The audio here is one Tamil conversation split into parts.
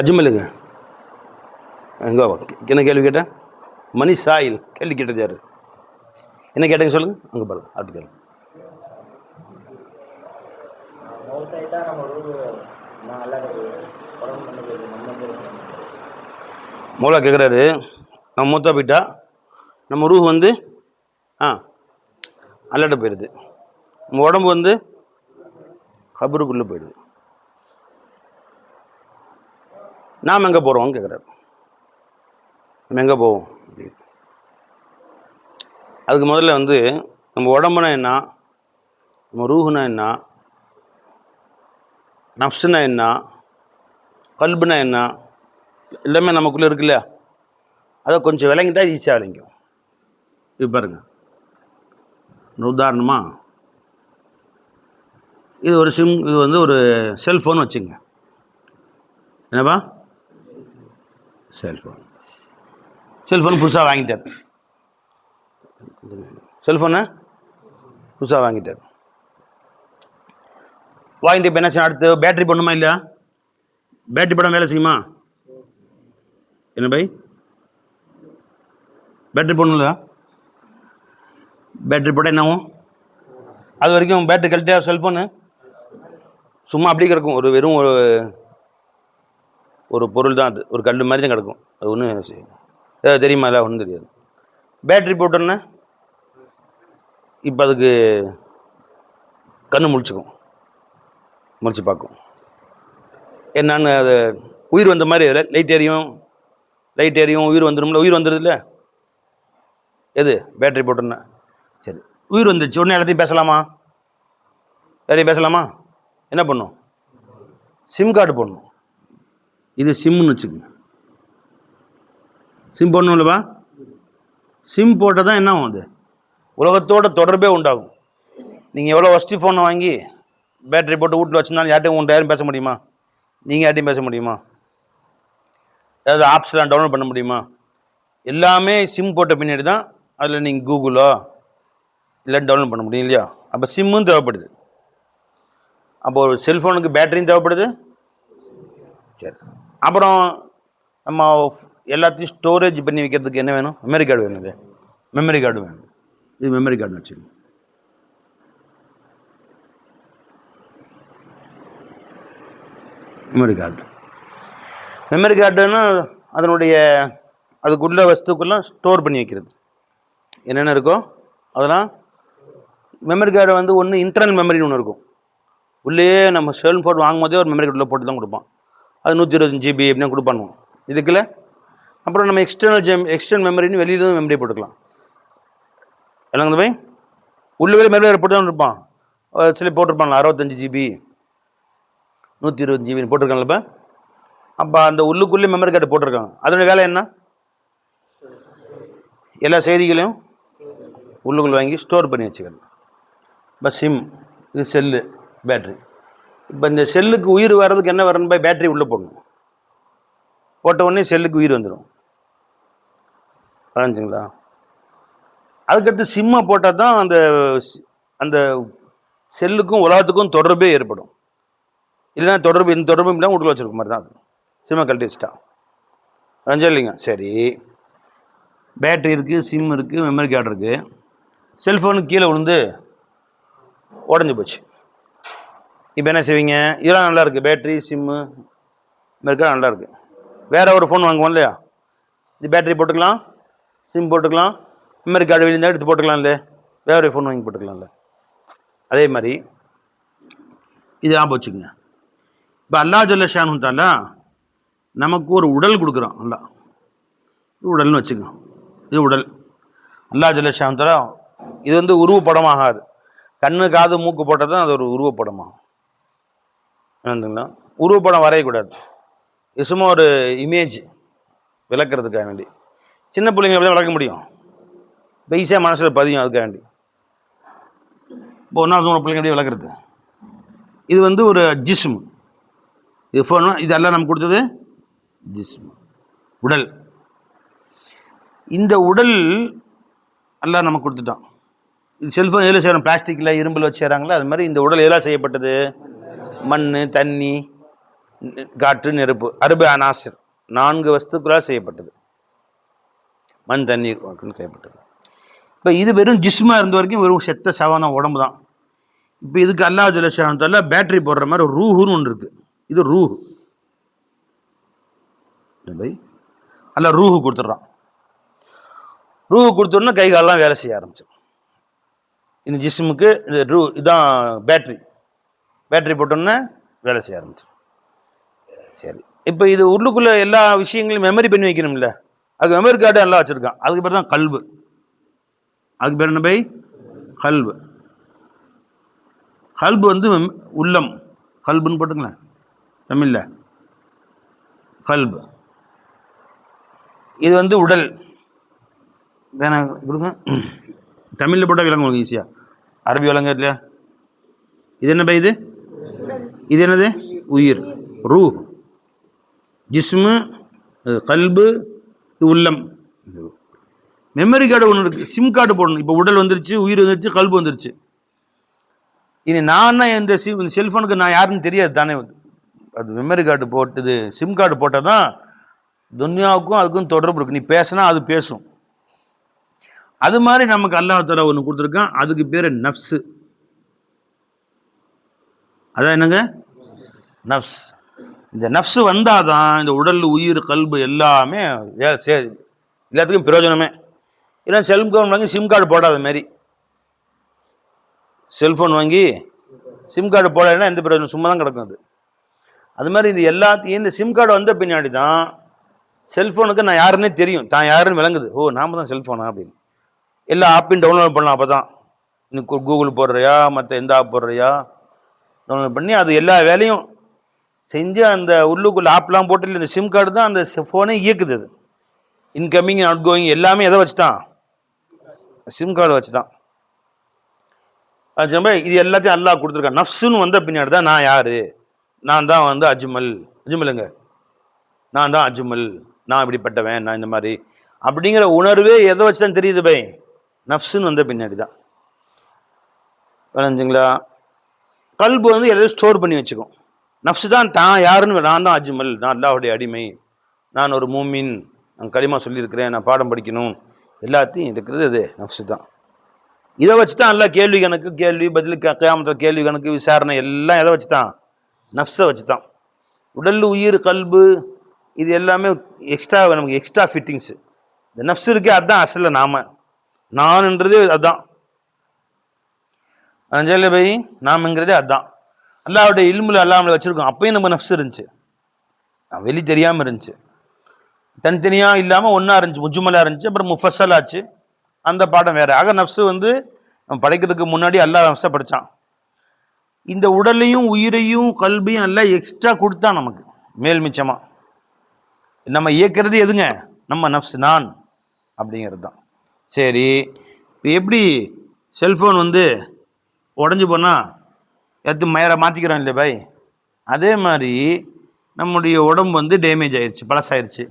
அஜ்மலுங்க. எங்கே என்ன கேள்வி கேட்டேன் மணி சாயில் கேள்வி கேட்டது யார்? என்ன கேட்டீங்க சொல்லுங்கள் அங்கே பாருங்க அப்படி மோலா கேட்குறாரு நம்ம மூத்தா போயிட்டா? நம்ம ரூஹ் வந்து ஆ அல்லாட்ட போயிடுது. நம்ம உடம்பு வந்து கபருக்குள்ளே போயிடுது. நாம் எங்கே போகிறோம்னு கேட்குறாரு. நம்ம எங்கே போவோம்? அப்படின்னு. அதுக்கு முதல்ல வந்து நம்ம உடம்புனா என்ன? நம்ம ரூஹுனா என்ன? நஃப்ஸுனா என்ன? கல்புனா என்ன? எல்லாமே நமக்குள்ளே இருக்குல்ல அதை கொஞ்சம் விளங்கிட்டா ஈஸியாக விளங்கும் இது பாருங்கள் உதாரணமாக இது ஒரு சிம் இது வந்து ஒரு செல்ஃபோன் வச்சுங்க. என்னப்பா? செல்ஃபோன் செல்ஃபோன் புதுசாக வாங்கிட்டார். செல்ஃபோனை புதுசாக வாங்கிட்டார். வாங்கிட்டு இப்போ என்ன செய்யணும்? அடுத்து பேட்ரி போடணுமா இல்லையா? பேட்ரி படம் வேலை செய்யுமா? என்ன பை? பேட்ரி போடணும்ல. பேட்ரி போட்டால் என்ன அது வரைக்கும் பேட்ரி கழட்டியா? செல்ஃபோனு சும்மா அப்படியே கிடக்கும். ஒரு வெறும் ஒரு ஒரு பொருள் தான் அது ஒரு கல் மாதிரி தான் கிடக்கும். அது ஒன்றும் ஏதாவது தெரியுமா இல்லை ஒன்றும் தெரியாது. பேட்ரி போட்டோன்னா இப்போ அதுக்கு கண்ணு முழிச்சுக்கும். முழிச்சு பார்க்கும். என்னன்னு அது உயிர் வந்த மாதிரி லைட் எரியும். லைட் எரியும். உயிர் வந்துடும்ல. உயிர் வந்துடுதுல்ல எது? பேட்டரி போட்டோன்னா சரி. உயிர் வந்துச்சு உடனே எல்லாத்தையும் பேசலாமா? எல்லாத்தையும் பேசலாமா? என்ன பண்ணும்? சிம் கார்டு போடணும். இது சிம்னு வச்சுக்கோங்க. சிம் போடணும்லப்பா? சிம் போட்டால் தான் என்ன ஆகும் அது? உலகத்தோட தொடர்பே உண்டாகும். நீங்கள் எவ்வளோ ஒஸ்டி ஃபோனை வாங்கி பேட்டரி போட்டு வீட்டில் வச்சுருந்தாலும் யார்ட்டையும் உங்கள்கிட்ட யாரும் பேச முடியுமா? நீங்கள் யார்ட்டையும் பேச முடியுமா? ஏதாவது ஆப்ஸ்லாம் டவுன்லோட் பண்ண முடியுமா? எல்லாமே சிம் போட்ட பின்னாடி தான் அதில் நீங்கள் கூகுளோ இல்லை டவுன்லோட் பண்ண முடியும் இல்லையா? அப்போ சிம்மும் தேவைப்படுது. அப்போ ஒரு செல்ஃபோனுக்கு பேட்டரியும் தேவைப்படுது. சரி. அப்புறம் நம்ம எல்லாத்தையும் ஸ்டோரேஜ் பண்ணி வைக்கிறதுக்கு என்ன வேணும்? மெமரி கார்டு வேணும் இது. மெமரி கார்டு வேணும். இது மெமரி கார்டு வச்சுக்கணும் மெமரி கார்டு மெமரி கார்டுன்னா அதனுடைய அதுக்குள்ள வஸ்துக்கெல்லாம் ஸ்டோர் பண்ணி வைக்கிறது. என்னென்ன இருக்கோ அதெல்லாம் மெமரி கார்டு வந்து ஒன்று இன்டர்னல் மெமரின்னு ஒன்று இருக்கும். உள்ளேயே நம்ம செல் ஃபோன் வாங்கும் போதே ஒரு மெமரி கார்டில் போட்டு தான் கொடுப்பான். அது நூற்றி இருபத்தஞ்சு ஜிபி அப்படின்னா கொடுப்பானுவோம் இதுக்குல அப்புறம் நம்ம எக்ஸ்டர்னல் ஜெம் எக்ஸ்டர்னல் மெமரின்னு வெளியில மெமரி போட்டுக்கலாம். என்னங்க பை உள்ளவே மெமரி கார்டு போட்டு தான் இருப்பான் சில போட்டிருப்பாங்களா அறுபத்தஞ்சு ஜிபி நூற்றி இருபது ஜிபின்னு போட்டிருக்காங்களா இப்போ. அப்போ அந்த உள்ளுக்குள்ளே மெமரி கார்டு போட்டிருக்காங்க. அதோட வேலை என்ன? எல்லா செய்திகளையும் உள்ளுக்குள்ளே வாங்கி ஸ்டோர் பண்ணி வச்சுக்கணும். இப்போ சிம் இது செல்லு பேட்ரி இப்போ இந்த செல்லுக்கு உயிர் வர்றதுக்கு என்ன வரணும்? போய் பேட்டரி உள்ளே போடணும். போட்ட உடனே செல்லுக்கு உயிர் வந்துடும் வரைஞ்சிங்களா அதுக்கடுத்து சிம்மை போட்டால் தான் அந்த சி- அந்த செல்லுக்கும் உலகத்துக்கும் தொடர்பே ஏற்படும். இல்லைன்னா தொடர்பு இந்த தொடர்பும் இல்லாமல் வீட்டுக்குள்ள வச்சிருக்க மாதிரி தான் அது. சிம்மை கழட்டி வச்சுட்டா. வளைஞ்சா இல்லைங்க? சரி. பேட்டரி இருக்குது சிம் இருக்குது மெமரி கார்டு இருக்குது செல்ஃபோனுக்கு கீழே விழுந்து உடஞ்சி போச்சு. இப்போ என்ன செய்வீங்க? இதெல்லாம் நல்லா இருக்குது பேட்ரி சிம்மு மெமரி கார்டு நல்லா இருக்குது வேறு ஒரு ஃபோன் வாங்குவோம் இல்லையா? இது பேட்ரி போட்டுக்கலாம். சிம் போட்டுக்கலாம். மெமரி கார்டு வெளியே எடுத்து போட்டுக்கலாம் இல்லையா? வேற ஒரு ஃபோன் வாங்கி போட்டுக்கலாம்ல அதே மாதிரி இது ஞாபகம் வச்சுக்கோங்க இப்போ அல்லா ஜல்ல ஷானு தாலா நமக்கு ஒரு உடல் கொடுக்குறோம் அல்லா இது உடல்னு வச்சுக்கோ இது உடல். அல்லா ஜல்ல ஷானு தாலா இது வந்து உருவப்படமாகாது. கண்ணு காது மூக்கு போட்டால் தான் அது ஒரு உருவப்படமாகும். என்னதுங்களா உருவப்படம் வரையக்கூடாது. இது சும்மா ஒரு இமேஜ் விளக்குறதுக்காக வேண்டி. சின்ன பிள்ளைங்களை எப்படி விளக்க முடியும்? இப்போ ஈஸியாக மனசில் பதியும் அதுக்காக வேண்டி. இப்போ ஒன்றாவது மூணு பிள்ளைங்க எப்படி விளக்குறது? இது வந்து ஒரு ஜிஸ்ம் இது ஃபோன் இதெல்லாம் நமக்கு கொடுத்தது ஜிஸ்ம் உடல். இந்த உடல் எல்லாம் நமக்கு கொடுத்துட்டான். இது செல்ஃபோன் எதில் செய்கிறோம் பிளாஸ்டிக்கில் இரும்பில் வச்சு செய்கிறாங்களா அது மாதிரி இந்த உடல் எதெல்லாம் செய்யப்பட்டது? மண் தண்ணி காற்று நெருப்பு அருபு அனாசிர். நான்கு வஸ்துக்களால் செய்யப்பட்டது. மண் தண்ணி செய்யப்பட்டது. இப்போ இது வெறும் ஜிஸ்மாக இருந்த வரைக்கும் வெறும் செத்த சவான உடம்பு தான். இப்போ இதுக்கு அல்லாஹ் ஜலஷானத்தால பேட்டரி போடுற மாதிரி ரூஹுன்னு ஒன்று இருக்குது இது ரூஹு. என்ன பை அல்ல ரூஹு கொடுத்துட்றான். ரூஹு கொடுத்தோன்னா கை காலெல்லாம் வேலை செய்ய ஆரம்பிச்சிடும். இந்த ஜிஸ்முக்கு இந்த ரூ இதுதான் பேட்ரி பேட்ரி போட்டோன்னே வேலை செய்ய ஆரம்பிச்சிடும் சரி. இப்போ இது உள்ளுக்குள்ளே எல்லா விஷயங்களையும் மெமரி பண்ணி வைக்கணும்ல. அதுக்கு மெமரி கார்டு எல்லாம் வச்சுருக்கான். அதுக்கு பேர் தான் கல்வு. அதுக்கு பேர் என்ன பை? கல்பு கல்பு வந்து மெம்- உள்ளம். கல்புன்னு போட்டுங்களேன் தமிழில். கல்பு. இது வந்து உடல். வேணா கொடுங்க. தமிழில் போட்டால் விளங்க ஈஸியாக அரபி விளங்க இல்லையா? இது என்ன பை இது? இது என்னது? உயிர். ரூ ஜிஸ்மு கல்பு இது உள்ளம். மெமரி கார்டு ஒன்று இருக்குது சிம் கார்டு போடணும். இப்போ உடல் வந்துருச்சு உயிர் வந்துருச்சு கல்பு வந்துருச்சு. இனி நான் இந்த சிம் இந்த செல்ஃபோனுக்கு நான் யாருன்னு தெரியாது தானே அது மெமரி கார்டு போட்டுது சிம் கார்டு போட்டால் தான் துன்யாவுக்கும் அதுக்கும் தொடர்பு இருக்குது நீ பேசினா அது பேசும். அது மாதிரி நமக்கு அல்லாஹால ஒன்று கொடுத்துருக்கான். அதுக்கு பேர் நஃப்ஸு. அதான் என்னங்க? நஃப்ஸ். இந்த நஃப்ஸு வந்தால் தான் இந்த உடல் உயிர் கல்பு எல்லாமே வே- சே எல்லாத்துக்கும் பிரயோஜனமே. இல்லை செல்ஃபோன் வாங்கி சிம் கார்டு போடாத மாதிரி செல்ஃபோன் வாங்கி சிம் கார்டு போடலைன்னா எந்த பிரயோஜனம்? சும்மா தான் கிடக்கும் அது. அது மாதிரி இது எல்லாத்தையும் இந்த சிம் கார்டு வந்த பின்னாடி தான் செல்ஃபோனுக்கு நான் யாருன்னே தெரியும். தான் யாருன்னு விளங்குது. ஓ நாம தான் செல்ஃபோனா அப்படின்னு. எல்லா ஆப்பையும் டவுன்லோட் பண்ணலாம் அப்போ தான் இன்னும் கூகுள் போடுறியா? மற்ற எந்த ஆப் போடுறியா? டவுன்லோட் பண்ணி அது எல்லா வேலையும் செஞ்சு அந்த உள்ளுக்குள்ள ஆப்லாம் போட்டு இல்லை இந்த சிம் கார்டு தான் அந்த ஃபோனை இயக்குது அது. இன்கமிங் அவுட் கோயிங் எல்லாமே எதை வச்சு தான் சிம் கார்டு வச்சு தான் அது இது எல்லாத்தையும் அல்லாஹ் கொடுத்துருக்கான். நஃப்ஸுன்னு வந்த பின்னாடி தான் நான் யாரு? நான் தான் வந்து அஜ்மல். அஜ்மலுங்க. நான் தான் அஜ்மல். நான் இப்படிப்பட்டவன் நான் இந்த மாதிரி. அப்படிங்கிற உணர்வே எதை வச்சு தான் தெரியுது பை நஃப்ஸுன்னு வந்த பின்னாடி தான். விளைஞ்சுங்களா கல்பு வந்து எதையும் ஸ்டோர் பண்ணி வச்சுக்கும். நஃப்ஸு தான் தான் யாருன்னு நான் தான் அஜ்மல் நான் அல்லாஹ்வுடைய அடிமை. நான் ஒரு மூமின் நான் களிமா சொல்லியிருக்கிறேன் நான் பாடம் படிக்கணும். எல்லாத்தையும் இருக்கிறது அது நஃப்ஸு தான். இதை வச்சு தான் எல்லாம் கேள்வி கணக்கு கேள்வி பதில் கேமத்தில் கேள்வி கணக்கு விசாரணை எல்லாம் எதை வச்சு தான் நஃப்ஸை வச்சு தான் உடல் உயிர் கல்பு இது எல்லாமே எக்ஸ்ட்ரா நமக்கு எக்ஸ்ட்ரா ஃபிட்டிங்ஸு இந்த நஃப்ஸ் இருக்கே அதுதான் அசலில் நாம. நான்ன்றதே அதுதான் அஞ்சலி பை நாமங்கிறதே அதுதான் அல்லாவுடைய இல்முல அல்லாமல் வச்சுருக்கோம். அப்பயும் நம்ம நஃப்ஸ் இருந்துச்சு. வெளி தெரியாமல் இருந்துச்சு. தனித்தனியாக இல்லாமல் ஒன்றா இருந்துச்சு. முஜுமலாக இருந்துச்சு. அப்புறம் முஃபஸல் ஆச்சு. அந்த பாடம் வேறு. ஆக நஃப்ஸு வந்து நம்ம படைக்கிறதுக்கு முன்னாடி அல்லாஹ் நஃப்ஸை படித்தான் இந்த உடலையும் உயிரையும் கல்வியும் எல்லாம் எக்ஸ்ட்ரா கொடுத்தான் நமக்கு. மேல் மிச்சமாக நம்ம இயக்கிறது எதுங்க? நம்ம நஃப்ஸ் நான் அப்படிங்கிறது தான். சரி. இப்போ எப்படி செல்ஃபோன் வந்து உடஞ்சி போனால் எடுத்து மயரை மாற்றிக்கிறோம் இல்லையா பாய். அதே மாதிரி நம்முடைய உடம்பு வந்து டேமேஜ் ஆயிடுச்சு பழசாயிருச்சு.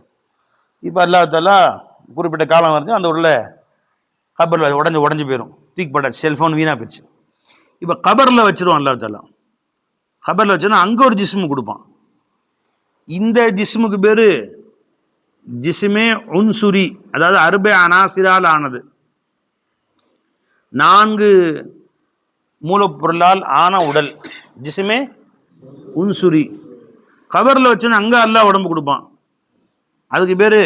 இப்போ அல்லாத்தாலா குறிப்பிட்ட காலம் வரைக்கும் அந்த உள்ள கபரில் உடஞ்சி உடஞ்சி போயிடும் தூக்கி போட்டாச்சு செல்ஃபோன் வீணாக போயிடுச்சு. இப்போ கபரில் வச்சுருவோம் அல்லாத்தாலா கபரில் வச்சோன்னா அங்கே ஒரு ஜிஸ்மு கொடுப்பான். இந்த ஜிஸ்முக்கு பேர் ஜிஸ்மே உன்சுரி அதாவது அருபை அனாசிரால் ஆனது. நான்கு மூலப்பொருளால் ஆன உடல். ஜிசுமே உன்சுரி. கபரில் வச்சுன்னு அங்கே அல்லாஹ் உடம்பு கொடுப்பான். அதுக்கு பேர்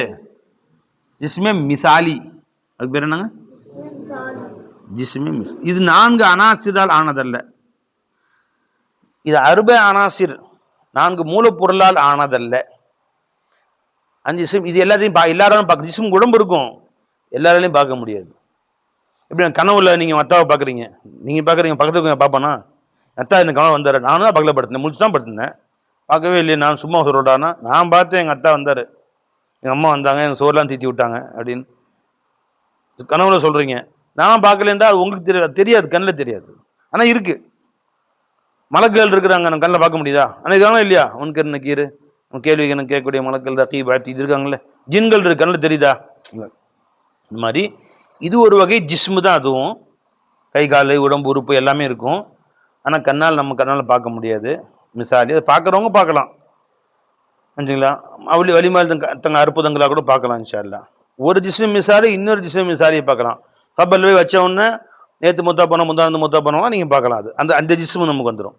ஜிஸ்மே மிசாலி. அதுக்கு பேர் என்னங்க? ஜிஸ்மே மிஸ். இது நான்கு அனாசிரால் ஆனதல்ல. இது அருப அனாசிர். நான்கு மூலப்பொருளால் ஆனதல்ல. அஞ்சு ஜிஸ்ம் இது எல்லாத்தையும் பா எல்லாரும் பார்க்க ஜிஸ்ம் உடம்பு இருக்கும். எல்லாராலையும் பார்க்க முடியாது. எப்படி நான் கனவுல நீங்கள் அத்தாவை பார்க்குறீங்க? நீங்கள் பார்க்குறீங்க பக்கத்துக்கு இருக்கவங்க பார்ப்பானா? அத்தா எனக்கு கனவு வந்தார். நானும் தான் பக்கத்தில் படுத்தேன் முடிச்சு தான் படுத்திருந்தேன். பார்க்கவே இல்லையே நான் சும்மா சொல்கிறானா நான் பார்த்தேன் எங்கள் அத்தா வந்தார். எங்கள் அம்மா வந்தாங்க எங்கள் சோறுலாம் தீத்தி விட்டாங்க அப்படின்னு. கனவுல சொல்கிறீங்க நான் பார்க்கலன்றா அது உங்களுக்கு தெரியாது தெரியாது கண்ணில் தெரியாது. ஆனால் இருக்குது மலக்குகள் இருக்கிறாங்க நம்ம கண்ணில் பார்க்க முடியுதா? அன்னைக்கு இருக்காங்களா இல்லையா? உனக்கு என்ன கீரு உன் கேள்வி எனக்கு கேட்கக்கூடிய மலக்கள் ரக்கி பாத்தி இது இருக்காங்களே ஜின்கள் இருக்கு கண்ணில் தெரியுதா? இந்த மாதிரி இது ஒரு வகை ஜிஸ்மு தான் அதுவும். கை கால் உடம்பு உறுப்பு எல்லாமே இருக்கும். ஆனால் கண்ணால் நம்ம கண்ணால் பார்க்க முடியாது. மிசாலி அதை பார்க்குறவங்க பார்க்கலாம். அஞ்சுங்களா அவளி வலிமால் தங்க அற்புதங்களாக கூட பார்க்கலாம் இன்ஷா ஒரு ஜிஸ்மி மிசாலி இன்னொரு ஜிஸ்மி மிசாலியை பார்க்கலாம். கபல் போய் வச்ச உடனே நேற்று மூத்தா போனோம் முந்தாந்து மூத்தா போனோம்னா நீங்கள் பார்க்கலாம் அது. அந்த அந்த ஜிஸ்மு நமக்கு வந்துடும்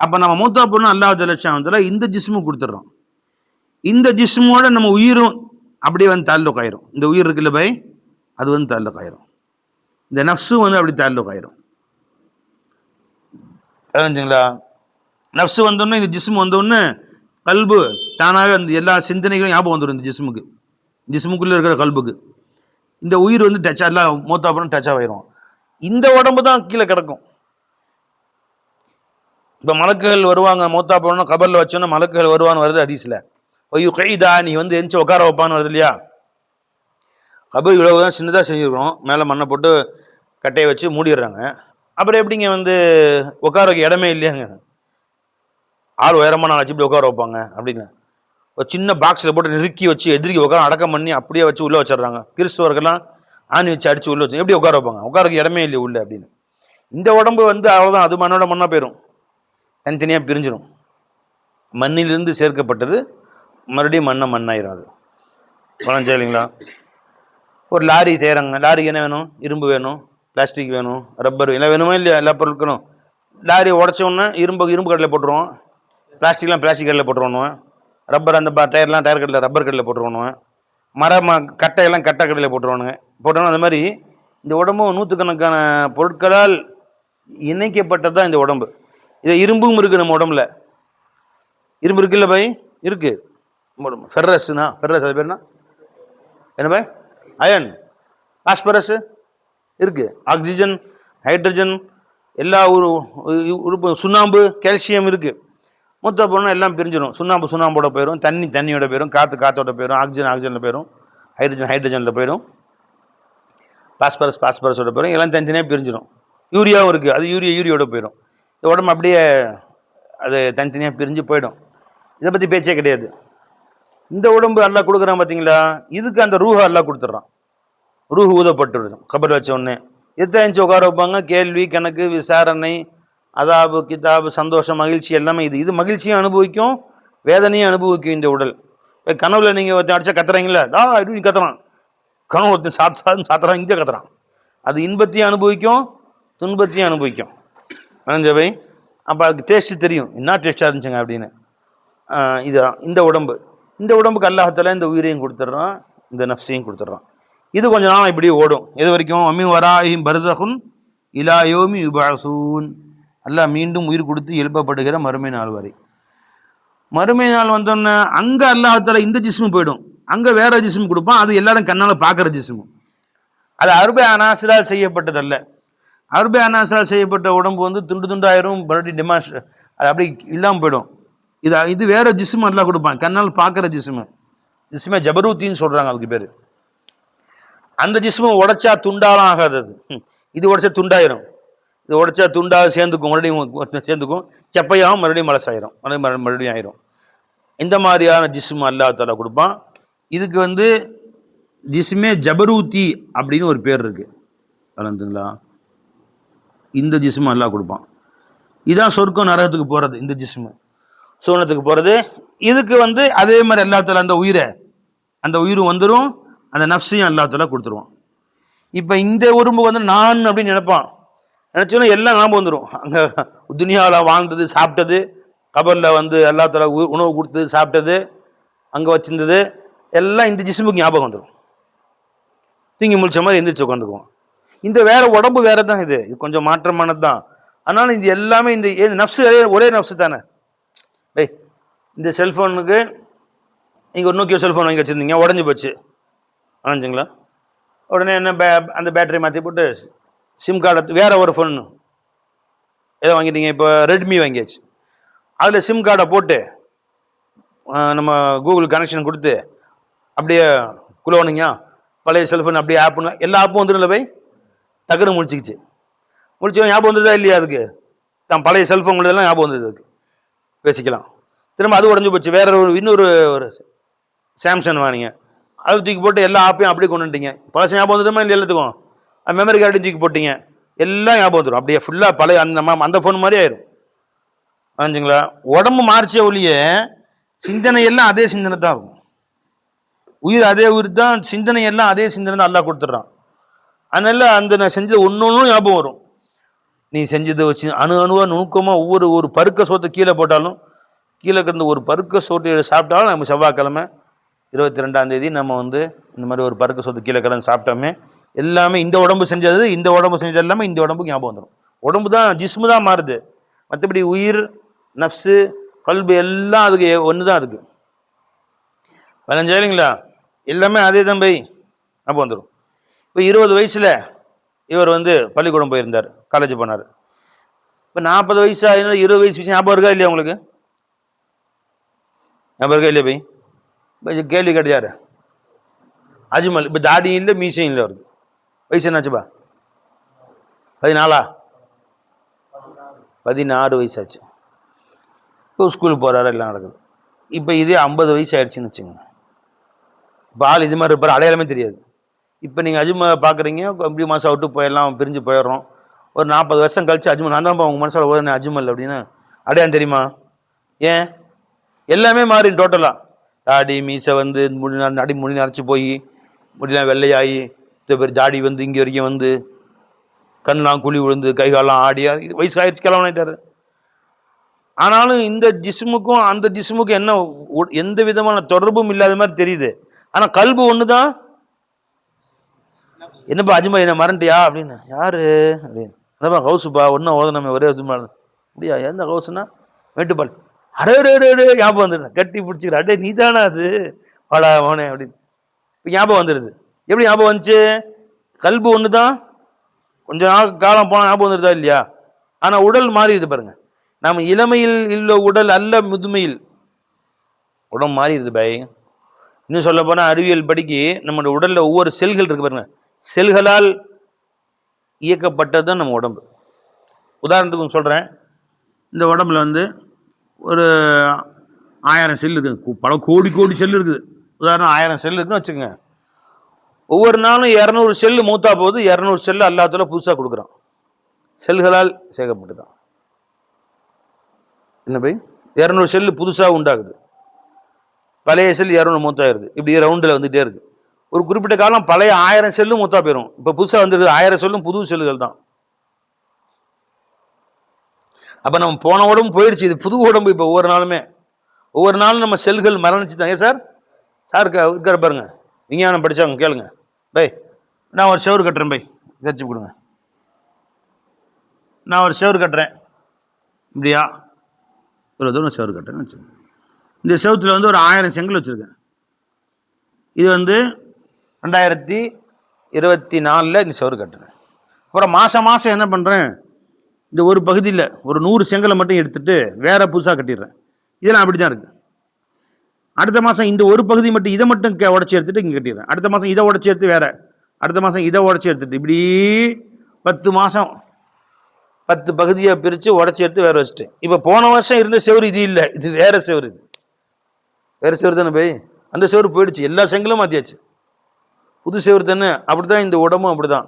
அப்போ நம்ம மூத்தா போனோம் அல்லாஹ் ஜலட்சாமத்தில் இந்த ஜிஸ்மு கொடுத்துட்றோம். இந்த ஜிஸ்மோட நம்ம உயிரும் அப்படியே வந்து தாலுக் இந்த உயிர் இருக்குல்ல பை அது வந்து தாலுக் ஆயிரும் இந்த நஃப்ஸும் வந்து அப்படி தாலுக் ஆயிரும் தெரிஞ்சுங்களா நஃப்ஸு வந்தோடனே இந்த ஜிஸ்மு வந்தோடனே கல்பு தானாகவே அந்த எல்லா சிந்தனைகளும் ஞாபகம் வந்துடும் இந்த ஜிஸ்முக்கு. ஜிஸ்முக்குள்ளே இருக்கிற கல்புக்கு. இந்த உயிர் வந்து டச் எல்லாம் மூத்தா அப்புறம் டச் ஆகிரும் இந்த உடம்பு தான் கீழே கிடக்கும். இப்போ மலக்குகள் வருவாங்க மூத்தா போனோம்னா கபரில் வச்சோன்னா மலக்குகள் வருவான்னு வருது ஹதீஸில். ஒய்யு கைதா நீ வந்து எந்திச்சு உட்கார வைப்பான்னு வருது இல்லையா? கபர் இவ்வளவு தான் சின்னதாக செஞ்சுருக்கிறோம் மேலே மண்ணை போட்டு கட்டையை வச்சு மூடிடுறாங்க. அப்புறம் எப்படிங்க வந்து உட்கார வைக்க இடமே இல்லையாங்க. ஆள் உயரமான ஆள் வச்சு இப்படி உட்கார வைப்பாங்க அப்படின்னு. ஒரு சின்ன பாக்ஸில் போட்டு நெருக்கி வச்சு எதிர்க்கி உட்கார அடக்கம் பண்ணி அப்படியே வச்சு உள்ளே வச்சிடுறாங்க. கிறிஸ்துவர்கள்லாம் ஆணி வச்சு அடித்து உள்ளே வச்சு எப்படி உட்கார வைப்பாங்க? உட்காரக்கு இடமே இல்லை உள்ளே அப்படின்னு. இந்த உடம்பு வந்து அவ்வளோதான் அது மண்ணோட மண்ணாக போயிடும் தனித்தனியாக பிரிஞ்சிடும் மண்ணிலிருந்து சேர்க்கப்பட்டது மறுபடியும் மண்ணை மண்ணாயிரும் அது. பழம் இல்லைங்களா ஒரு லாரி செய்கிறாங்க லாரிக்கு என்ன வேணும்? இரும்பு வேணும் பிளாஸ்டிக் வேணும் ரப்பர் எல்லாம் வேணுமா இல்லையா? எல்லா பொருட்களும். லாரி உடச்ச இரும்பு இரும்பு கடையில் போட்டுருவோம். பிளாஸ்டிக்லாம் பிளாஸ்டிக் கடையில் போட்டுருவானுவேன் ரப்பர் அந்த ப- டயர்லாம் டயர் கடையில் ரப்பர் கடையில் போட்டுருவோம் மரம் கட்டையெல்லாம் கட்டை கடையில் போட்டுருவானுங்க. போட்டோன்னா அந்த மாதிரி இந்த உடம்பும் நூற்றுக்கணக்கான பொருட்களால் இணைக்கப்பட்டது தான் இந்த உடம்பு. இது இரும்பும் இருக்குது நம்ம உடம்புல. இரும்பு இருக்குல்ல பை இருக்குது உடம்பு. ஃபெர்ரஸ்னா ஃபெர்ரஸ் அது பேர்னா என்ன? பை அயன் பாஸ்பரஸ் இருக்குது ஆக்சிஜன் ஹைட்ரஜன் எல்லா உரு உறுப்பு சுண்ணாம்பு கால்சியம் இருக்குது மொத்த போனால் எல்லாம் பிரிஞ்சிடும் சுண்ணாம்பு சுண்ணாம்போட போயிடும் தண்ணி தண்ணியோட போயிடும் காற்று காற்றோட போயிடும் ஆக்சிஜன் ஆக்சிஜனில் போயிடும் ஹைட்ரஜன் ஹைட்ரஜனில் போயிடும் பாஸ்பரஸ் பாஸ்பரஸோட போயிடும் எல்லாம் தனித்தனியாக பிரிஞ்சிடும் யூரியாவும் இருக்குது அது யூரியா யூரியோட போயிடும் இது உடம்பு அப்படியே அது தனித்தனியாக பிரிஞ்சு போயிடும். இதை பற்றி பேச்சே கிடையாது. இந்த உடம்பு அல்லா கொடுக்குறான் பார்த்தீங்களா? இதுக்கு அந்த ரூஹ அல்லா கொடுத்துட்றான். ரூஹ் ஊதப்பட்டுவிடும் கபர் வச்ச உடனே. எத்தனை உட்கார வைப்பாங்க? கேள்வி கணக்கு விசாரணை அதாபு கிதாபு சந்தோஷம் மகிழ்ச்சி எல்லாமே இது. இது மகிழ்ச்சியும் அனுபவிக்கும் வேதனையும் அனுபவிக்கும் இந்த உடல். இப்போ கனவுல நீங்கள் ஒருத்தன் அடிச்சா கத்துறீங்களா டா இப்படி கத்துறான். கனவு ஒருத்தன் சாத்து சாத்துறான் இங்கே கத்துறான். அது இன்பத்தையும் அனுபவிக்கும் துன்பத்தையும் அனுபவிக்கும். மனஞ்சவை அப்போ அதுக்கு டேஸ்ட்டு தெரியும். என்ன டேஸ்ட்டாக இருந்துச்சுங்க அப்படின்னு. இதுதான் இது இந்த உடம்பு. இந்த உடம்புக்கு அல்லாஹத்தில் இந்த உயிரையும் கொடுத்துட்றான் இந்த நஃப்ஸையும் கொடுத்துட்றான். இது கொஞ்ச நாள் இப்படியே ஓடும். எது வரைக்கும் அம்மி வராயும் பர்சகுன் இலாயோமி யுபாசூன் அல்லாஹ் மீண்டும் உயிர் கொடுத்து எழுப்பப்படுகிற மறுமை நாள் வரை. மறுமை நாள் வந்தோன்னே அங்கே அல்லாஹத்தால இந்த ஜிஸ்மு போயிடும். அங்கே வேற ஜிஸ்மு கொடுப்பான் அது எல்லாரும் கண்ணால் பார்க்குற ஜிஸ்மு. அது அருபை அனாசிரால் செய்யப்பட்டதல்ல. அருபை அனாசிரால் செய்யப்பட்ட உடம்பு வந்து துண்டு துண்டாயிரும் மறுபடியும் டிமாஷ் அது அப்படி இல்லாமல் போயிடும். இது இது வேற ஜிஸ்மு எல்லாம் கொடுப்பான். கண்ணால் பார்க்குற ஜிஸ்மு. ஜிஸ்மே ஜபரூத்தின்னு சொல்கிறாங்க அதுக்கு பேர். அந்த ஜிஸ்மு உடைச்சா துண்டாலாம் ஆகாது அது ம். இது உடைச்சா துண்டாயிரும். இது உடைச்சா துண்டாக சேர்ந்துக்கும். மறுபடியும் சேர்ந்துக்கும். செப்பையாகவும் மறுபடியும் மலசாயிரும். மறுபடியும் மறுபடியும் ஆயிரும். இந்த மாதிரியான ஜிஸ்மு அல்லாஹ் தாலா கொடுப்பான். இதுக்கு வந்து ஜிஸ்மே ஜபரூத்தி அப்படின்னு ஒரு பேர் இருக்கு. வளர்ந்துங்களா இந்த ஜிஸ்மு அல்லா கொடுப்பான். இதான் சொர்க்கம் நரகத்துக்கு போகிறது இந்த ஜிஸ்மு. சூனத்துக்கு போகிறது இதுக்கு வந்து அதே மாதிரி அல்லாத்தால அந்த உயிரை அந்த உயிரும் வந்துடும் அந்த நஃப்ஸையும் அல்லாத்தால கொடுத்துருவோம் கொடுத்துருவான். இப்போ இந்த உறும்பு வந்து நான் அப்படின்னு நினைப்பான். நினச்சோன்னா எல்லாம் ஞாபகம் வந்துடும் அங்கே துனியாவில் வாழ்ந்தது சாப்பிட்டது கபரில் வந்து அல்லா உணவு கொடுத்தது சாப்பிட்டது அங்கே வச்சிருந்தது எல்லாம் இந்த ஜிஸ்முக்கு ஞாபகம் வந்துடும் தூங்கி முழிச்ச மாதிரி எந்திரிச்சு உட்காந்துக்குவோம் இந்த வேற உடம்பு வேற தான் இது. இது கொஞ்சம் மாற்றமானது தான் ஆனாலும் இது எல்லாமே இந்த ஏ- ஒரே- ஒரே நஃப்ஸு தானே. ஏய் இந்த செல்ஃபோனுக்கு நீங்கள் ஒரு நோக்கியோ செல்ஃபோன் வாங்கி வச்சுருந்தீங்க உடஞ்சி போச்சு. அணைஞ்சிங்களா? உடனே என்ன பே அந்த பேட்டரி மாற்றி போட்டு சிம் கார்டை வேறு ஒரு ஃபோன் ஏதோ வாங்கிட்டீங்க? இப்போ ரெட்மி வாங்கியாச்சு. அதில் சிம் கார்டை போட்டு நம்ம கூகுள் கனெக்ஷன் கொடுத்து அப்படியே குலோனிங்க பழைய செல்ஃபோன் அப்படியே ஆப்னு எல்லா ஆப்பும் வந்துடும் போய்? டக்குன்னு முடிச்சிக்கிச்சு. முடிச்சு ஞாபகம் வந்துருதா இல்லையா அதுக்கு? தான் பழைய செல்ஃபோன் எல்லாம் ஞாபகம் வந்தது அதுக்கு. பேசிக்கலாம். திரும்ப அது உடஞ்சி போச்சு. வேற ஒரு இன்னொரு ஒரு சாம்சங் வாங்கினீங்க. அது தூக்கி போட்டு எல்லா ஆப்பையும் அப்படியே கொண்டு வந்துட்டீங்க பழசு ஞாபகம் வந்துடுமா இல்லை எல்லாத்துக்கும்? மெமரி கார்டையும் தூக்கி போட்டீங்க. எல்லாம் ஞாபகம் வந்துடும் அப்படியே ஃபுல்லாக பழைய அந்த அந்த ஃபோன் மாதிரி ஆயிரும். ஆச்சுங்களா உடம்பு மாறிச்சே ஒழிய சிந்தனை எல்லாம் அதே சிந்தனை தான் இருக்கும். உயிர் அதே உயிர் தான் சிந்தனை எல்லாம் அதே சிந்தனை தான் எல்லாம் கொடுத்துட்றான். அதனால அந்த நான் செஞ்சது ஒன்று ஒன்றும் ஞாபகம் வரும். நீ செஞ்சதை வச்சு அணு அணுவாக நுணுக்கமாக ஒவ்வொரு ஒரு பருக்க சோத்தை கீழே போட்டாலும் கீழே கிடந்த ஒரு பருக்க சோத்தை சாப்பிட்டாலும் நம்ம செவ்வாய்க்கிழமை இருபத்தி ரெண்டாம் தேதி நம்ம வந்து இந்த மாதிரி ஒரு பருக்க சோத்து கீழே கிடந்து சாப்பிட்டோமே எல்லாமே இந்த உடம்பு செஞ்சது இந்த உடம்பு செஞ்சது எல்லாமே இந்த உடம்புக்கு ஞாபகம் வந்துடும் உடம்பு தான் ஜிஸ்மு தான் மாறுது. மற்றபடி உயிர் நஃப்ஸு கல்பு எல்லாம் அதுக்கு ஒன்று தான் அதுக்கு. பதினஞ்சு இல்லைங்களா எல்லாமே அதே தான் போய் அப்போ வந்துடும் இப்போ இருபது வயசில் இவர் வந்து பள்ளிக்கூடம் போயிருந்தார் காலேஜ் போனார். இப்போ நாற்பது வயசு ஆயிரம் இருபது வயசு விஷயம் ஞாபகம் இருக்கா இல்லையா உங்களுக்கு? ஞாபகம் இருக்கா இல்லையா போய்? கேள்வி கிடையாது அஜ்மல் இப்போ தாடியும் இல்லை மீசையும் இல்லை அவருக்கு. வயசு என்னாச்சுப்பா? பதினாலா? பதினாறு வயசாச்சு. இப்போ ஸ்கூலுக்கு போகிறாரு எல்லாம் நடக்குது. இப்போ இதே ஐம்பது வயசு ஆயிடுச்சுன்னு வச்சுங்க இப்போ ஆள் இது மாதிரி இருப்பார் அடையாளமே தெரியாது. இப்போ நீங்கள் அஜ்மலை பார்க்குறீங்க இப்படி மாதம் விட்டு போயிடலாம் பிரிஞ்சு போயிடுறோம். ஒரு நாற்பது வருஷம் கழிச்சு அஜ்மல் நான் தான் உங்கள் மனசில் ஓதுனே அஜ்மல் அப்படின்னு. அடையான் தெரியுமா? ஏன்? எல்லாமே மாறி டோட்டலாக தாடி மீசை வந்து முடி நர- அடி முடி நரைச்சி போய் முடியெல்லாம் வெள்ளையாகி இத்தனை பேர் ஜாடி வந்து இங்கே வரைக்கும் வந்து கண்ணெலாம் குழி விழுந்து கை ஆடியா ஆடி இது வயசு ஆயிடுச்சு கிளம்பிட்டாரு ஆனாலும் இந்த ஜிஸ்முக்கும் அந்த ஜிஸ்முக்கும் என்ன எந்த விதமான தொடர்பும் இல்லாத மாதிரி தெரியுது. ஆனால் கல்பு ஒன்று தான் என்னப்பா அஜ்மா என்ன மறந்துட்டியா? அப்படின்னு. யாரு? அப்படின்னு. அதப்பா ஹவுஸுப்பா ஒன்றும் ஓதனமே ஒரே அஜ்மா அப்படியா? எந்த ஹவுஸ்னா? மேட்டுப்பால் அரே அரே அரே, ஞாபகம் வந்துடுறேன் கட்டி பிடிச்சிக்கிற அடே நீ தானா அது வாடா மோனே அப்படின்னு இப்போ ஞாபகம் வந்துடுது எப்படி ஞாபகம் வந்துச்சு? கல்பு ஒன்று தான் கொஞ்ச நாள் காலம் போனால் ஞாபகம் வந்துடுதா இல்லையா? ஆனால் உடல் மாறிடுது பாருங்க. நம்ம இளமையில் இல்லை உடல் அல்ல முதுமையில். உடம்பு மாறிடுது பை இன்னும் சொல்ல போனால் அறிவியல் படிக்கு நம்மளோட உடலில் ஒவ்வொரு செல்கள் இருக்கு பாருங்க. செல்களால் இயக்கப்பட்டது தான் நம்ம உடம்பு. உதாரணத்துக்கு சொல்கிறேன் இந்த உடம்புல வந்து ஒரு ஆயிரம் செல் இருக்குது. பல கோடி கோடி செல் இருக்குது. உதாரணம் ஆயிரம் செல் இருக்குன்னு வச்சுக்கோங்க. ஒவ்வொரு நாளும் இரநூறு செல்லு மூத்தா போகுது இரநூறு செல்லு அல்லாத்துல புதுசாக கொடுக்குறான் செல்களால் சேர்க்கப்பட்டு தான் என்ன பை? இரநூறு செல்லு புதுசாக உண்டாகுது. பழைய செல் இரநூறு மூத்தாயிருது இப்படி ரவுண்டில் வந்துகிட்டே இருக்குது ஒரு குறிப்பிட்ட காலம் பழைய ஆயிரம் செல்லும் மொத்தா போயிடும் இப்போ புதுசாக வந்துருக்குது ஆயிரம் செல்லும் புது செல்லுகள் தான். அப்போ நம்ம போன உடம்பு போயிடுச்சு. இது புது உடம்பு இப்போ ஒவ்வொரு நாளுமே. ஒவ்வொரு நாளும் நம்ம செல்கள் மரணிச்சு தான். ஏன் சார்? சார் இருக்கிற பாருங்க. விஞ்ஞானம் படித்தவங்க கேளுங்க. பை நான் ஒரு செவரு கட்டுறேன் பை. கட்சி கொடுங்க. நான் ஒரு செவரு கட்டுறேன். இப்படியா? இவ்வளோ தூரம் செவரு கட்டுறேன்னு வச்சுக்கோங்க. இந்த செவத்தில் வந்து ஒரு ஆயிரம் செங்கல் வச்சுருக்கேன். இது வந்து ரெண்டாயிரத்தி இருபத்தி நாலில் இந்த சவர் கட்டுறேன் அப்புறம் மாதம் மாதம் என்ன பண்ணுறேன் இந்த ஒரு பகுதியில் ஒரு நூறு செங்கலை மட்டும் எடுத்துட்டு வேறு புதுசாக கட்டிடுறேன். இதெல்லாம் அப்படி தான் இருக்குது அடுத்த மாதம் இந்த ஒரு பகுதி மட்டும் இதை மட்டும் உடச்சி எடுத்துட்டு இங்கே கட்டிடுறேன். அடுத்த மாதம் இதை உடச்சி எடுத்து வேறு. அடுத்த மாதம் இதை உடச்சி எடுத்துட்டு இப்படி பத்து மாதம் பத்து பகுதியை பிரித்து உடச்சி எடுத்து வேற வச்சுட்டேன். இப்போ போன வருஷம் இருந்த செவரு இது இல்லை. இது வேறு செவரு இது. வேறு செவரு தானே போய்? அந்த செவரு போயிடுச்சு. எல்லா செங்கலும் மாற்றியாச்சு புது செவரு தானே அப்படி தான் இந்த உடம்பும் அப்படி தான்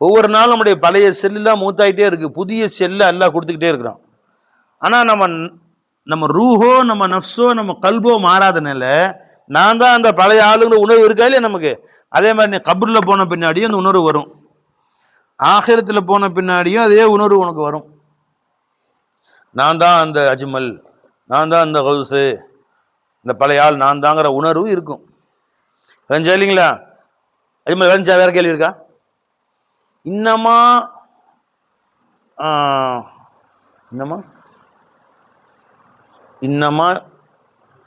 ஒவ்வொரு நாளும் நம்முடைய பழைய செல்லாம் மூத்தாயிட்டே இருக்குது புதிய செல்லு எல்லாம் கொடுத்துக்கிட்டே இருக்கிறோம் ஆனால் நம்ம நம்ம ரூஹோ நம்ம நஃப்ஸோ நம்ம கல்போ மாறாதனால நான் தான் அந்த பழைய ஆளுங்கிற உணர்வு இருக்கா இல்லையா நமக்கு? அதே மாதிரி நீ கபூரில் போன பின்னாடியும் அந்த உணர்வு வரும். ஆகிரத்தில் போன பின்னாடியும் அதே உணர்வு உனக்கு வரும். நான் தான் அந்த அஜ்மல் நான் தான் அந்த ஹவுஸு இந்த பழைய ஆள் நான் தாங்கிற உணர்வு இருக்கும். இல்லைங்களா? அஜ்மல் விளைஞ்சா வேற கேள்வி இருக்கா? இன்னமா இன்னமா? இன்னமா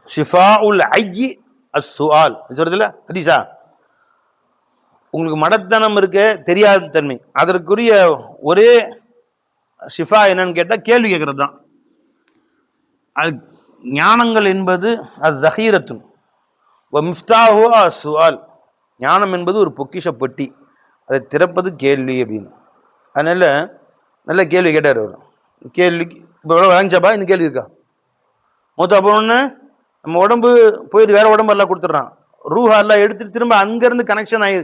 ஷிஃபா உல் ஐயி அஸ் சுஆல் சொல்றதுல? ஹதீஸா? உங்களுக்கு மடத்தனம் இருக்க தெரியாத தன்மை. அதற்குரிய ஒரே ஷிஃபா என்னன்னு கேட்டால் கேள்வி கேட்கறது தான் அது ஞானங்கள் என்பது அது தஹீரத்துன். வ மிஃப்தாஹு சுஆல் ஞானம் என்பது ஒரு பொக்கிஷ பெட்டி. அதை திறப்பது கேள்வி அப்படின்னு. அதனால நல்ல கேள்வி கேட்டார் அவர். கேள்விக்கு இப்போ எவ்வளோ வாங்கிச்சாப்பா? இன்னும் கேள்வி இருக்கா? மூத்தா போனோன்னு நம்ம உடம்பு போயிட்டு வேறு உடம்பு எல்லாம் கொடுத்துட்றான். ரூஹா எல்லாம் எடுத்துட்டு திரும்ப அங்கேருந்து கனெக்ஷன் ஆகி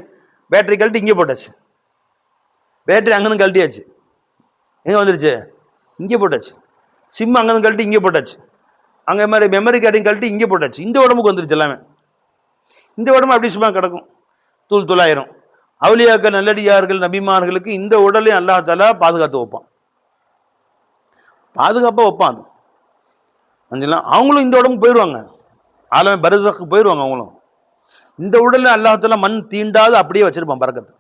பேட்டரி கழட்டி இங்கே போட்டாச்சு. பேட்டரி அங்கேருந்து கழட்டியாச்சு. எங்கே வந்துருச்சு? இங்கே போட்டாச்சு. சிம் அங்கேருந்து கழட்டி இங்கே போட்டாச்சு. அங்கே மாதிரி மெமரி கார்டையும் கழட்டி இங்கே போட்டாச்சு. இந்த உடம்புக்கு வந்துருச்சு எல்லாமே. இந்த உடம்பு அப்படி சும்மா கிடக்கும். தூள் தூளாயிரும். அவுலியாக்கள் நல்லடியார்கள் நபிமார்களுக்கு இந்த உடலையும் அல்லாஹத்தால பாதுகாத்து வைப்பான். பாதுகாப்பாக வைப்பான் அது. அஞ்சலாம் அவங்களும் இந்த உடம்பு போயிடுவாங்க ஆலமே பரிசாக்கு போயிடுவாங்க அவங்களும். இந்த உடலில் அல்லாஹால மண் தீண்டாது அப்படியே வச்சுருப்பான் பறக்கத்து.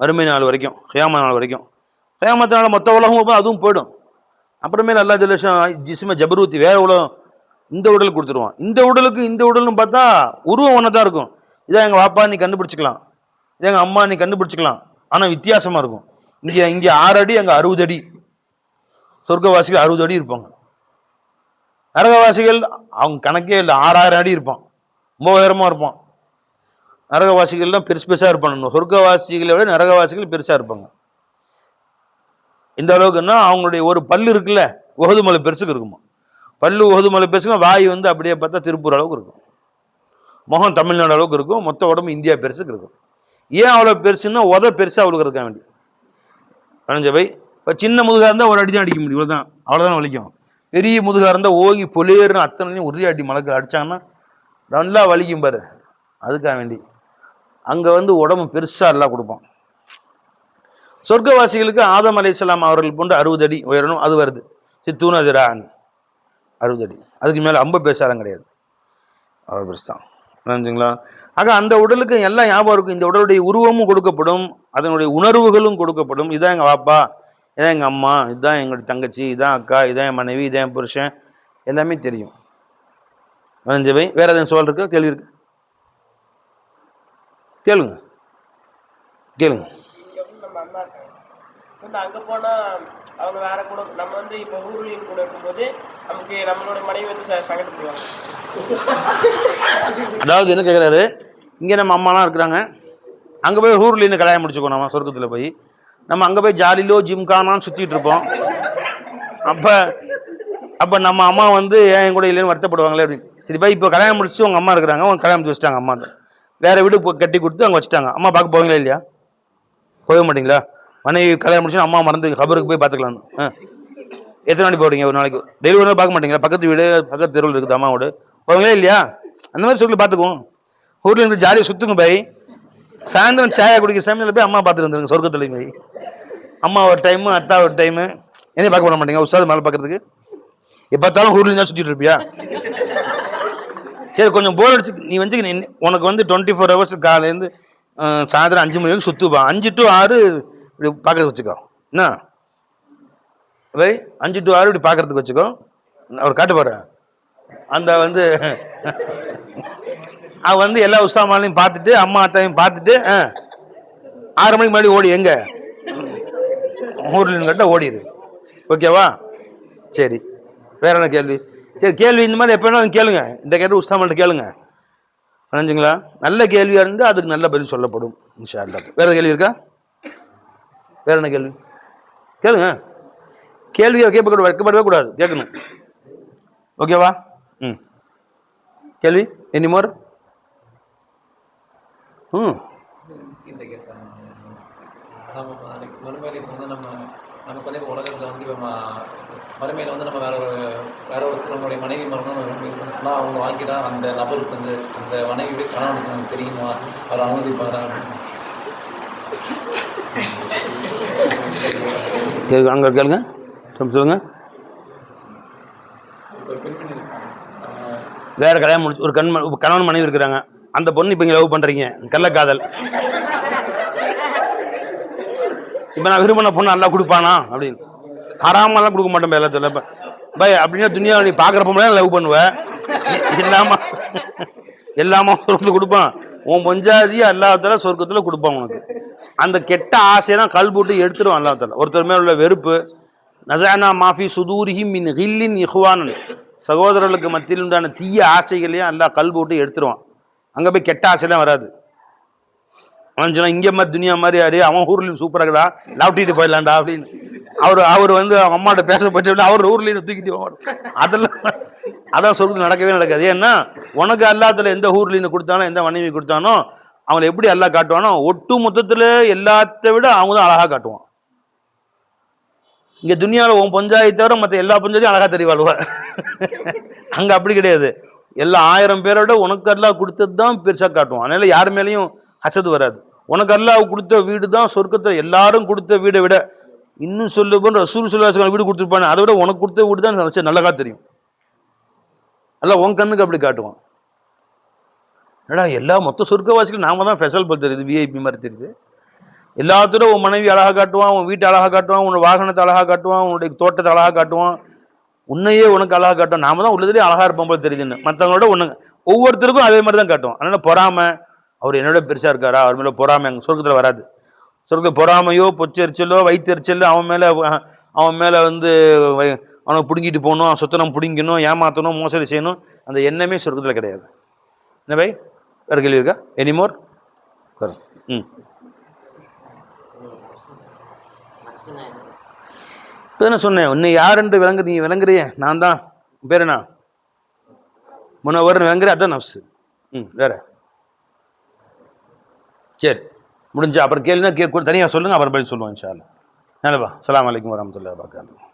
வறுமை நாள் வரைக்கும் ஹயாம நாள் வரைக்கும். ஹியாமத்தினால மொத்த உலகம் போகும் அதுவும் போயிடும். அப்புறமேல அல்லா ஜல்லேஷன் ஜிஸ்ம ஜபரூத்தி வேற உலகம் இந்த உடலுக்கு கொடுத்துருவான். இந்த உடலுக்கு இந்த உடல்னு பார்த்தா உருவம் ஒன்று தான் இருக்கும். இதான் எங்கள் வாப்பா நீ கண்டுபிடிச்சிக்கலாம். இதை எங்கள் அம்மா நீ கண்டுபிடிச்சிக்கலாம். ஆனால் வித்தியாசமாக இருக்கும். இங்கே இங்கே ஆறு அடி அங்கே அறுபது அடி. சொர்க்கவாசிகள் அறுபது அடி இருப்பாங்க. நரகவாசிகள் அவங்க கணக்கே இல்லை ஆறாயிரம் அடி இருப்பான். ரொம்ப உயரமாக இருப்பான். நரகவாசிகள்லாம் பெருசு பெருசாக இருப்பாங்க. சொர்க்கவாசிகளை விட நரகவாசிகள் பெருசாக இருப்பாங்க. இந்த அளவுக்குன்னா அவங்களுடைய ஒரு பல்லு இருக்குல்ல உகதுமலை பெருசுக்கு இருக்குமா? பல்லு உகதுமலை பெருசுக்குன்னா வாய் வந்து அப்படியே பார்த்தா திருப்பூர் அளவுக்கு இருக்கும். முகம் தமிழ்நாடு அளவுக்கு இருக்கும் மொத்த உடம்பு இந்தியா பெருசுக்கு இருக்கும். ஏன் அவ்வளோ பெருசுன்னா உத பெருசாக அவளுக்கு இருக்க வேண்டி அணைஞ்ச இப்போ சின்ன முதுகாக இருந்தால் ஒரு அடி தான் அடிக்க முடியும் இவ்வளோதான் அவ்வளோதான் வலிக்கும். பெரிய முதுகாக இருந்தால் ஓகி பொலேர்னு அத்தனையும் உரிய அடி மலக்கில் அடித்தாங்கன்னா நல்லா வலிக்கும் பாரு. அதுக்காக வேண்டி. அங்கே வந்து உடம்பு பெருசாக எல்லாம் கொடுப்போம் சொர்க்கவாசிகளுக்கு ஆதம் அலைஹிஸ்ஸலாம் அவர்கள் போன்று அறுபது அடி உயரணும் அது வருது. சித்தூன் அதிரான். அறுபது அடி. அதுக்கு மேலே அம்ப பேசாதான் கிடையாது. அவர் பெருசு தான் புரிஞ்சுங்களா? ஆக அந்த உடலுக்கு எல்லாம் ஞாபகம் இருக்கும். இந்த உடலுடைய உருவமும் கொடுக்கப்படும். அதனுடைய உணர்வுகளும் கொடுக்கப்படும். இதான் எங்கள் வாப்பா இதான் எங்கள் அம்மா இதுதான் எங்களுடைய தங்கச்சி இதான் அக்கா இதான் என் மனைவி இதான் என் புருஷன். எல்லாமே தெரியும். வரைஞ்சவை வேற எதுவும் சோல் இருக்கா? கேள்வி இருக்கு? கேளுங்க. கேளுங்க. அவங்க வேற கூட நம்ம வந்து இப்போ ஊர்லயும் கூட இருக்கும்போது நமக்கு நம்மளோட மனைவி வந்து சங்கடப்படுவாங்க. அதாவது என்ன கேட்குறாரு இங்கே நம்ம அம்மாலாம் இருக்கிறாங்க. அங்கே போய் ஊர்லேருந்து கல்யாணம் முடிச்சுக்கோ நம்ம சொர்க்கத்தில் போய். நம்ம அங்கே போய் ஜாலிலோ ஜிம்கானான்னு சுற்றிட்டு இருப்போம். அப்போ அப்போ நம்ம அம்மா வந்து ஏன் என் கூட இல்லைன்னு வருத்தப்படுவாங்களே? அப்படின்னு. சரிப்பா இப்போ கல்யாணம் முடிச்சு உங்கள் அம்மா இருக்கிறாங்க. அவங்க கல்யாணம் முடிச்சு வச்சுட்டாங்க அம்மா வேற வீடு கட்டி கொடுத்து அங்கே வச்சுட்டாங்க. அம்மா பார்க்க போவீங்களா இல்லையா? போக மாட்டீங்களா? மனைவி கல்யாணம் முடிச்சு அம்மா மறந்து கபருக்கு போய் பார்த்துக்கலான்னு எத்தனை நாளைக்கு போடுறீங்க ஒரு நாளைக்கு? டெய்லி பார்க்க மாட்டீங்களா? பக்கத்து வீடு பக்கத்து தெருவில் இருக்குது அம்மா வீடு. போவீங்களா இல்லையா? அந்த மாதிரி சொல்லி பார்த்துக்குவோம். ஊரில் இருந்து ஜாலியாக சுற்றுங்க பை சாயந்தரம் சாயா குடிக்கிற சமயத்தில் போய் அம்மா பார்த்துட்டு வந்துருங்க சொர்க்கத்துலையும் போய். அம்மா ஒரு டைமு அத்தா ஒரு டைமு என்ன பார்க்க போட மாட்டீங்க? உஸ்தாது மேலே பார்க்கறதுக்கு. எப்போ பார்த்தாலும் ஊரில் தான் சுற்றிட்டு இருப்பியா? சரி கொஞ்சம் போர் அடிச்சு நீ வந்து நீ உனக்கு வந்து டுவெண்ட்டி ஃபோர் ஹவர்ஸ் காலையிலேருந்து சாயந்தரம் அஞ்சு மணி வரைக்கும் சுற்றுப்பா அஞ்சு டு ஆறு இப்படி பார்க்கறது வச்சுக்கோ. என்ன? வை அஞ்சு டு ஆறு இப்படி பார்க்கறதுக்கு வச்சுக்கோ. அவர் காட்டு போகிறேன் அந்த வந்து அவ வந்து எல்லா உஸ்தாமாலையும் பார்த்துட்டு அம்மா அத்தாவையும் பார்த்துட்டு ஆ, ஆறு மணிக்கு முன்னாடி ஓடி எங்க? ஊர்லன்னு கட்ட ஓடிடு ஓகேவா சரி. வேற என்ன கேள்வி? சரி கேள்வி இந்த மாதிரி எப்போ வேணாலும் கேளுங்க. இந்த கேட்டு உஸ்தாமல்கிட்ட கேளுங்க. நினைஞ்சுங்களா நல்ல கேள்வியாக இருந்தால் அதுக்கு நல்ல பதில் சொல்லப்படும் இன்ஷா அல்லாஹ். வேறு கேள்வி இருக்கா? வேற என்ன கேள்வி கேளுங்க கேள்வியை கேட்க வைக்கப்படவே கூடாது கேட்கணும் ஓகேவா ம் கேள்வி எனி மோர் ம் மிஸ்கின்ட்ட கேட்டாங்க நம்ம நாளைக்கு வந்து நம்ம நமக்கு வந்து உலகத்தில் வந்து இப்போ மறுமையில் வந்து நம்ம வேற ஒரு வேற ஒருத்தர் நம்மளுடைய மனைவி மரணம் சொன்னால் அவங்க வாங்கிட்டா அந்த நபருக்கு வந்து அந்த மனைவியுடைய கணவனுக்கு நமக்கு தெரியுமா அவர் அனுமதிப்பாரா அப்படின்னு அங்கே கேளுங்க. சொல்லுங்க வேறு கல்யாணம் முடிச்சு ஒரு கண் கணவன் மனைவி இருக்கிறாங்க. அந்த பொண்ணு இப்போ இங்கே லவ் பண்ணுறீங்க கள்ளக்காதல் இப்போ நான் விரும்பின பொண்ணு நல்லா கொடுப்பானா? அப்படின்னு. ஹராமெல்லாம் கொடுக்க மாட்டேன் பை எல்லாத்துல இப்போ பை அப்படின்னா துணியா நீ பார்க்குறப்ப லவ் பண்ணுவேன் இல்லாமல் எல்லாமா சொர்க்கத்தில் கொடுப்பான். உன் பொஞ்சாதி அல்லாத்தால சொர்க்கத்தில் கொடுப்பான் உனக்கு. அந்த கெட்ட ஆசையெல்லாம் கல் போட்டு எடுத்துருவான் அல்லாத்தால ஒருத்தர் மேல உள்ள வெறுப்பு. நசானா மாஃபி சுதூரிஹி மின் ஹில்லின் இஹ்வானன். சகோதரர்களுக்கு மத்தியில் உண்டான தீய ஆசைகளையும் எல்லாம் கல் போட்டு எடுத்துருவான் அங்கே போய் கெட்ட ஆசைலாம் வராது. அவன் சொன்னா இங்கே மாதிரி துனியா மாதிரி யாரு? அவன் ஊர்லேயும் இருக்கடா. லாப்டிட்டு போயிடலாம்டா அப்படின்னு. அவர் அவர் வந்து அவங்க அம்மாட்ட பேச போயிட்டு அவர் ஊர்லேயும் தூக்கிட்டு போவார் அதெல்லாம் அதான் சொல்றது நடக்கவே நடக்காது. ஏன்னா உனக்கு அல்லாத்துல எந்த ஊர்லேருந்து கொடுத்தானோ எந்த மனைவி கொடுத்தானோ அவங்களை எப்படி எல்லாம் காட்டுவானோ ஒட்டு மொத்தத்தில் எல்லாத்த விட அவங்க தான் அழகாக காட்டுவான். இங்கே துனியாவில் உன் பஞ்சாயத்தை தவிர மற்ற எல்லா பஞ்சாயத்தையும் அழகாக தெரியவாளுவா அங்கே அப்படி கிடையாது. எல்லா ஆயிரம் பேரோட உனக்கு அல்லா கொடுத்தது தான் பெருசாக காட்டுவான். அதனால் யார் மேலேயும் அசது வராது. உனக்கு அல்லாஹ் கொடுத்த வீடு தான் சொர்க்கத்தில் எல்லாரும் கொடுத்த வீடை விட இன்னும் சொல்லு ரசூல் சொல்லாசன் வீடு கொடுத்துருப்பானே அதை விட உனக்கு கொடுத்த வீடு தான் நினச்சா தெரியும். அல்ல உன் கண்ணுக்கு அப்படி காட்டுவான். என்னடா எல்லா மொத்த சொர்க்கவாசிகளும் நாம தான் ஃபெசல் போல் தெரியுது விஐபி மாதிரி தெரியுது. எல்லாத்துலையும் உன் மனைவி அழகாக காட்டுவான் உன் வீட்டை அழகாக காட்டுவான் உன் வாகனத்தை அழகாக காட்டுவான் உன்னுடைய தோட்டத்தை அழகாக காட்டுவான். உன்னையே உனக்கு அழகாக காட்டும் நாம தான் உள்ளதுலேயே அழகாக இருப்போம் போல தெரியுதுன்னு. மற்றவங்களோட ஒன்று ஒவ்வொருத்தருக்கும் அதே மாதிரி தான் காட்டும் அதனால் பொறாமை அவர் என்னோட பெருசாக இருக்காரா? அவர் மேலே பொறாமை அங்கே சொர்க்கத்தில் வராது. சொர்க்கத்தில் பொறாமையோ பொச்செரிச்சலோ வயிற்றுச்சலோ அவன் மேலே அவன் மேலே வந்து வை- அவனை பிடுங்கிட்டு போகணும் அவன் சொத்தை பிடிங்கணும் ஏமாற்றணும் மோசடி செய்யணும். அந்த எண்ணமே சொர்க்கத்தில் கிடையாது. என்ன பை வேறு கேள்வி இருக்கா? எனிமோர் ம். இப்போ என்ன சொன்னேன் உன்னை யாருன்று விளங்கு நீ விளங்குறியே? நான் தான். பேர் என்ன? முன்னவர் விளங்குற அதான் நப்சு ம். வேற. சரி. முடிஞ்சா அப்புறம் கேள்வினா கே தனியாக சொல்லுங்கள் அப்புறம் பதில் சொல்லுவோம் இன்ஷா அல்லா நல்லப்பா அஸ்ஸலாமு அலைக்கும் வரமத்துல்லாஹி வபரகாத்துஹு.